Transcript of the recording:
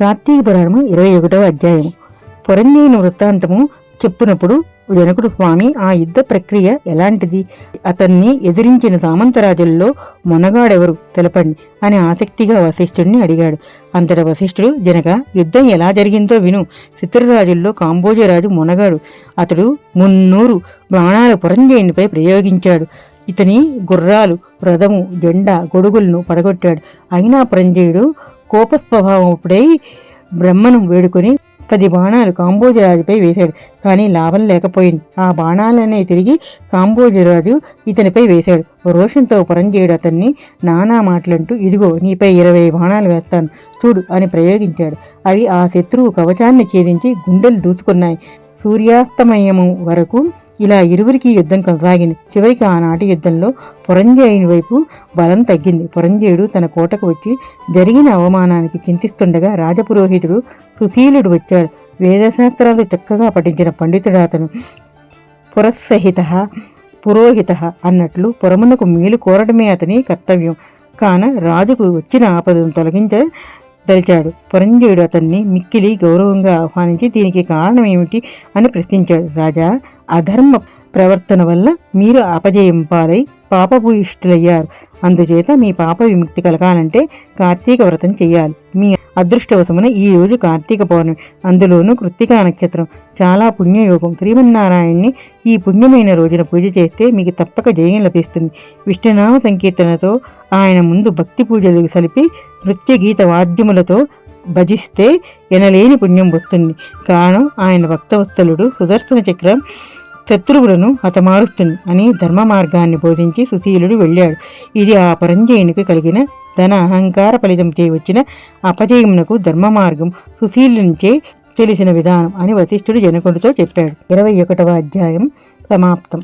కార్తీక పురాణము ఇరవై ఒకటవ అధ్యాయము. పురంజీని వృత్తాంతము చెప్పినప్పుడు జనకుడు స్వామి ఆ యుద్ధ ప్రక్రియ ఎలాంటిది? అతన్ని ఎదిరించిన సామంతరాజుల్లో మొనగాడెవరు? తెలపండి అని ఆసక్తిగా వశిష్ఠుడిని అడిగాడు. అంతట వశిష్ఠుడు జనక యుద్ధం ఎలా జరిగిందో విను. చిత్రరాజుల్లో కాంబోజరాజు మొనగాడు. అతడు మున్నూరు బాణాలు పురంజయునిపై ప్రయోగించాడు. ఇతని గుర్రాలు రథము జెండా గొడుగులను పడగొట్టాడు. అయినా పురంజయుడు కోపస్వభావముడై బ్రహ్మను వేడుకొని పది బాణాలు కాంబోజరాజుపై వేశాడు. కానీ లాభం లేకపోయింది. ఆ బాణాలనే తిరిగి కాంబోజరాజు ఇతనిపై వేశాడు. రోషంతో పరంజేయుడు అతన్ని నానా మాటలంటూ ఇదిగో నీపై ఇరవై బాణాలు వేస్తాను. చూడు అని ప్రయోగించాడు. అవి ఆ శత్రువు కవచాన్ని ఛేదించి గుండెలు దూసుకున్నాయి. సూర్యాస్తమయము వరకు ఇలా ఇరువురికి యుద్ధం కొనసాగింది. చివరికి ఆనాటి యుద్ధంలో పురంజయుని వైపు బలం తగ్గింది. పురంజయుడు తన కోటకు వచ్చి జరిగిన అవమానానికి చింతిస్తుండగా రాజపురోహితుడు సుశీలుడు వచ్చాడు. వేదశాస్త్రాలు చక్కగా పఠించిన పండితుడు అతను. పురస్సహిత పురోహిత అన్నట్లు పురమునకు మేలు కోరడమే అతని కర్తవ్యం. కాన రాజుకు వచ్చిన ఆపదను తొలగించ తలిచాడు. పురంజయుడు అతన్ని మిక్కిలి గౌరవంగా ఆహ్వానించి దీనికి కారణం ఏమిటి అని ప్రశ్నించాడు. రాజా అధర్మ ప్రవర్తన వల్ల మీరు అపజయం పాలై పాపభూయిష్ఠులయ్యారు. అందుచేత మీ పాప విముక్తి కలగాలంటే కార్తీక వ్రతం చేయాలి. మీ అదృష్టవశమున ఈ రోజు కార్తీక పౌర్ణమి. అందులోనూ కృత్తికా నక్షత్రం. చాలా పుణ్యయోగం. శ్రీమన్నారాయణ్ణి ఈ పుణ్యమైన రోజున పూజ చేస్తే మీకు తప్పక జయం లభిస్తుంది. విష్ణునామ సంకీర్తనతో ఆయన ముందు భక్తి పూజలు సలిపి నృత్య గీత వాద్యములతో భజిస్తే ఎనలేని పుణ్యం వస్తుంది. కారణం ఆయన భక్తవత్సలుడు సుదర్శన చక్రం శత్రువులను హతమారుస్తుంది అని ధర్మ మార్గాన్ని బోధించి సుశీలుడు వెళ్ళాడు. ఇది ఆ పరంజయునికి కలిగిన ధన అహంకార ఫలితంచే వచ్చిన అపజయమునకు ధర్మ మార్గం సుశీలునిచే తెలిసిన విధానం అని వశిష్ఠుడు జనకుడితో చెప్పాడు. ఇరవై ఒకటవ అధ్యాయం సమాప్తం.